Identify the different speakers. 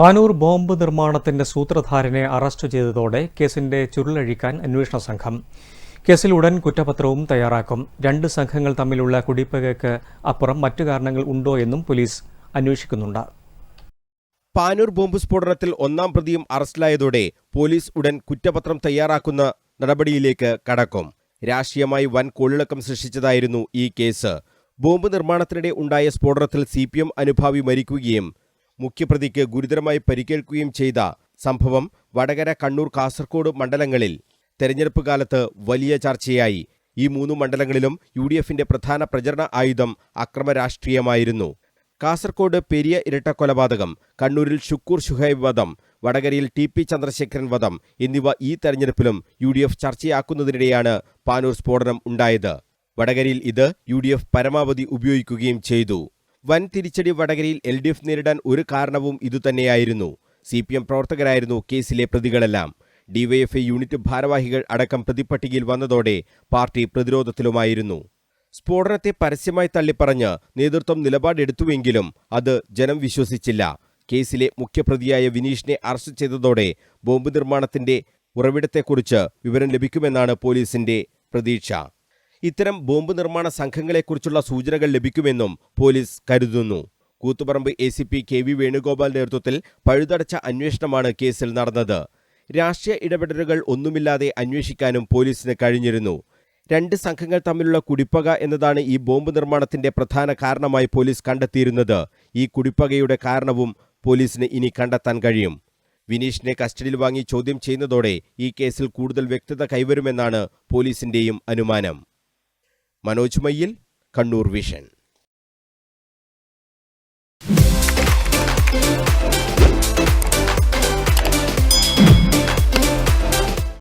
Speaker 1: Panoor bomb നിർമ്മാണത്തിന്റെ സൂത്രധാരനെ arrest ചെയ്തതോടെ കേസിന്റെ ചുരുളഴിക്കാൻ അന്വേഷണ സംഘം. കേസിൽ ഉടൻ കുറ്റപത്രവും തയ്യാറാക്കും. രണ്ട് സംഘങ്ങൾ തമ്മിലുള്ള കുടിപ്പകയ്ക്ക് അപ്പുറം മറ്റു കാരണങ്ങൾ ഉണ്ടോ എന്നും പോലീസ് അന്വേഷിക്കുന്നുണ്ട്.
Speaker 2: പാനൂർ ബോംബ് സ്ഫോടനത്തിൽ ഒന്നാം പ്രതിയും അറസ്റ്റിലായതോടെ പോലീസ് ഉടൻ കുറ്റപത്രം തയ്യാറാക്കുന്ന നടപടിയിലേക്ക് കടക്കും. രാഷ്ട്രീയമായി വൻ കോളിളക്കം സൃഷ്ടിച്ചതായിരുന്നു ഈ കേസ്. ബോംബ് നിർമ്മാണത്തിനിടെ ഉണ്ടായ സ്ഫോടനത്തിൽ സി പി എം അനുഭാവി മരിക്കുകയും മുഖ്യപ്രതിക്ക് ഗുരുതരമായി പരിക്കേൽക്കുകയും ചെയ്ത സംഭവം വടകര കണ്ണൂർ കാസർഗോഡ് മണ്ഡലങ്ങളിൽ തെരഞ്ഞെടുപ്പ് കാലത്ത് വലിയ ചർച്ചയായി. ഈ മൂന്ന് മണ്ഡലങ്ങളിലും യു ഡി എഫിന്റെ പ്രധാന പ്രചരണ ആയുധം അക്രമ രാഷ്ട്രീയമായിരുന്നു കാസർകോട് പെരിയ ഇരട്ടക്കൊലപാതകം കണ്ണൂരിൽ ഷുക്കൂർ ഷുഹൈബ് വധം വടകരയിൽ ടി പി ചന്ദ്രശേഖരൻ വധം എന്നിവ ഈ തെരഞ്ഞെടുപ്പിലും യു ഡി എഫ് ചർച്ചയാക്കുന്നതിനിടെയാണ് പാനൂർ സ്ഫോടനം ഉണ്ടായത്. വടകരയിൽ ഇത് യു ഡി എഫ് പരമാവധി ഉപയോഗിക്കുകയും ചെയ്തു. വൻ തിരിച്ചടി വടകരയിൽ എൽ ഡി എഫ് നേരിടാൻ ഒരു കാരണവും ഇതുതന്നെയായിരുന്നു. സി പി എം പ്രവർത്തകരായിരുന്നു കേസിലെ പ്രതികളെല്ലാം. ഡിവൈഎഫ്ഐ യൂണിറ്റ് ഭാരവാഹികൾ അടക്കം പ്രതിപ്പട്ടികയിൽ വന്നതോടെ പാർട്ടി പ്രതിരോധത്തിലുമായിരുന്നു. സ്ഫോടനത്തെ പരസ്യമായി തള്ളിപ്പറഞ്ഞ് നേതൃത്വം നിലപാടെടുത്തുവെങ്കിലും അത് ജനം വിശ്വസിച്ചില്ല. കേസിലെ മുഖ്യപ്രതിയായ വിനീഷിനെ അറസ്റ്റ് ചെയ്തതോടെ ബോംബ് നിർമ്മാണത്തിന്റെ ഉറവിടത്തെക്കുറിച്ച് വിവരം ലഭിക്കുമെന്നാണ് പോലീസിന്റെ പ്രതീക്ഷ. ഇത്തരം ബോംബ് നിർമ്മാണ സംഘങ്ങളെക്കുറിച്ചുള്ള സൂചനകൾ ലഭിക്കുമെന്നും പോലീസ് കരുതുന്നു. Koothuparamba A C P K V Venugopal നേതൃത്വത്തിൽ പഴുതടച്ച അന്വേഷണമാണ് കേസിൽ നടന്നത്. രാഷ്ട്രീയ ഇടപെടലുകൾ ഒന്നുമില്ലാതെ അന്വേഷിക്കാനും പോലീസിന് കഴിഞ്ഞിരുന്നു. രണ്ട് സംഘങ്ങൾ തമ്മിലുള്ള കുടിപ്പക എന്നതാണ് ഈ ബോംബ് നിർമ്മാണത്തിന്റെ പ്രധാന കാരണമായി പോലീസ് കണ്ടെത്തിയിരുന്നത്. ഈ കുടിപ്പകയുടെ കാരണവും പോലീസിന് ഇനി കണ്ടെത്താൻ കഴിയും. വിനീഷിനെ കസ്റ്റഡിയിൽ വാങ്ങി ചോദ്യം ചെയ്യുന്നതോടെ ഈ കേസിൽ കൂടുതൽ വ്യക്തത കൈവരുമെന്നാണ് പോലീസിന്റെയും അനുമാനം. മനോജ് മയ്യിൽ കണ്ണൂർ വിഷൻ.